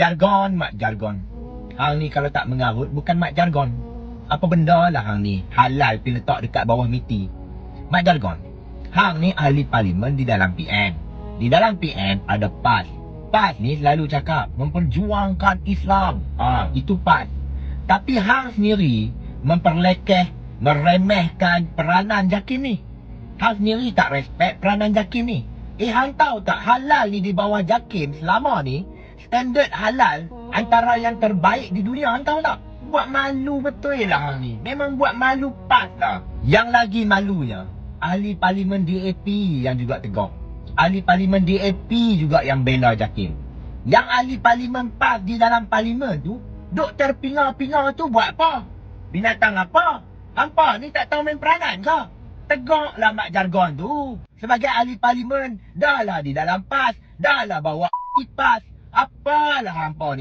jargon, mak jargon. Hang ni kalau tak mengarut bukan mak jargon. Apa benda lah hang ni? Halal pi letak dekat bawah miti. Mak jargon. Hang ni ahli parlimen di dalam PN. Di dalam PN ada PAS. PAS ni selalu cakap memperjuangkan Islam. Ah, itu PAS. Tapi hang sendiri memperlekeh, meremehkan peranan Jakim ni. Hang sendiri tak respect peranan Jakim ni. Eh, hang tahu tak halal ni di bawah Jakim selama ni standard halal antara yang terbaik di dunia tahu tak? Buat malu betul lah ni. Memang buat malu pas lah. Yang lagi malunya, ahli parlimen DAP yang juga tegur. Ahli parlimen DAP juga yang bela Jakim. Yang ahli parlimen PAS di dalam parlimen tu, duk terpinga-pinga tu buat apa? Binatang apa? Hampa ni tak tahu main peranan ke? Tegaklah mak jargon tu. Sebagai ahli parlimen, dah lah di dalam PAS, dah lah bawa PAS. Apalah hampa ni?